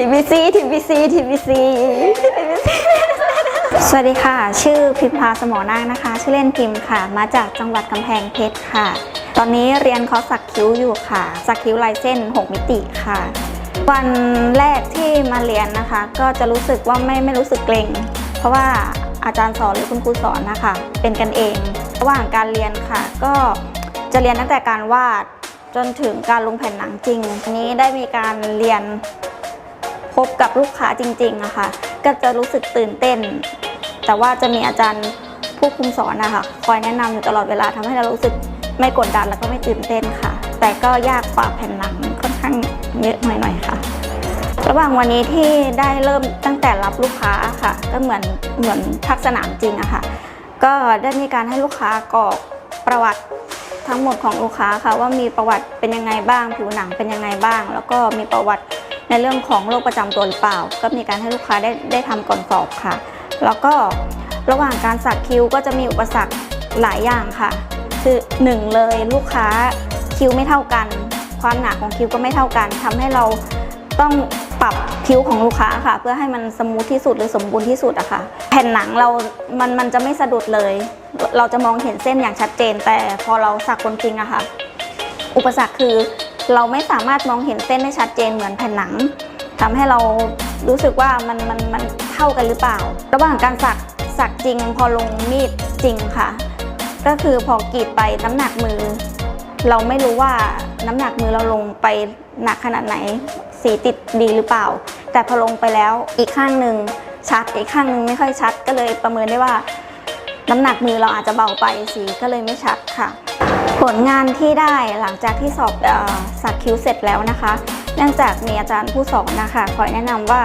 TBC TBC TBC สวัสดีค่ะ ชื่อพิมพาสมอนาคนะคะ ชื่อเล่นพิมพ์ค่ะ มาจากจังหวัดกำแพงเพชรค่ะ ตอนนี้เรียนคอร์สักคิ้วอยู่ค่ะ สักคิ้วลายเส้น 6 มิติค่ะ วันแรกที่มาเรียนนะคะ ก็จะรู้สึกว่าไม่ไม่รู้สึกเกรงเพราะว่าอาจารย์สอนหรือคุณครูสอนนะคะ เป็นกันเอง ระหว่างการเรียนค่ะ ก็จะเรียนตั้งแต่การวาดจนถึงการลงแผ่นหนังจริงนี้ได้มีการเรียน บกับลูกค้าจริงๆอะค่ะ ก็จะรู้สึกตื่นเต้น แต่ว่าจะมีอาจารย์ผู้คุมสอนนะคะคอยแนะนำอยู่ตลอดเวลาทำให้เรารู้สึกไม่กดดันแล้วก็ไม่ตื่นเต้นค่ะ แต่ก็ยากกว่าแผ่นหนังค่อนข้างเยอะหน่อยๆค่ะ ระหว่างวันนี้ที่ได้เริ่มตั้งแต่รับลูกค้าค่ะ ก็เหมือนเหมือนทักสนามจริงอะค่ะ ก็ได้มีการให้ลูกค้ากรอกประวัติทั้งหมดของลูกค้าค่ะว่ามีประวัติเป็นยังไงบ้าง ผิวหนังเป็นยังไงบ้าง แล้วก็มีประวัติ ในเรื่องของโรคประจำตัวหรือเปล่า ก็มีการให้ลูกค้าได้ได้ทำก่อนสอบค่ะ แล้วก็ระหว่างการสักคิ้วก็จะมีอุปสรรคหลายอย่างค่ะ คือหนึ่งเลยลูกค้าคิ้วไม่เท่ากัน ความหนาของคิ้วก็ไม่เท่ากันทำให้เราต้องปรับคิ้วของลูกค้าค่ะ เพื่อให้มันสมูทที่สุดหรือสมบูรณ์ที่สุดอะค่ะ แผ่นหนังเรา มันมันจะไม่สะดุดเลย เราจะมองเห็นเส้นอย่างชัดเจน แต่พอเราสักคนจริงอะค่ะ อุปสรรคคือ เราไม่สามารถมองเห็นเส้นได้ชัดเจนเหมือนแผ่นหนังทำให้เรารู้สึกว่ามันมันมันเท่ากันหรือเปล่า ระหว่างการสักสักจริงพอลงมีดจริงค่ะ ก็คือพอกรีดไปน้ำหนักมือ เราไม่รู้ว่าน้ำหนักมือเราลงไปหนักขนาดไหน สีติดดีหรือเปล่า แต่พอลงไปแล้วอีกข้างหนึ่งชัดอีกข้างหนึ่งไม่ค่อยชัดก็เลยประเมินได้ว่า น้ำหนักมือเราอาจจะเบาไปสีก็เลยไม่ชัดค่ะ ผลงานที่ได้หลังจากที่สอบอสักคิ้วเสร็จแล้วนะคะ เนื่องจากมีอาจารย์ผู้สอนนะคะคอยแนะนำว่า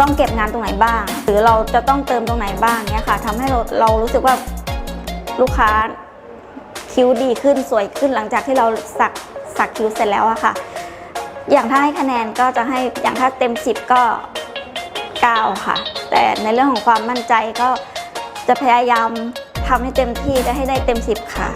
ต้องเก็บงานตรงไหนบ้าง หรือเราจะต้องเติมตรงไหนบ้างเนี่ยค่ะทำให้เราเรารู้สึกว่าลูกค้าคิ้วดีขึ้นสวยขึ้นหลังจากที่เราสักสักคิ้วเสร็จแล้วอะค่ะ อย่างถ้าให้คะแนนก็จะให้อย่างถ้าเต็ม 10 ก็ 9 ค่ะ แต่ในเรื่องของความมั่นใจก็จะพยายามทำให้เต็มที่จะให้ได้เต็ม 10 ค่ะ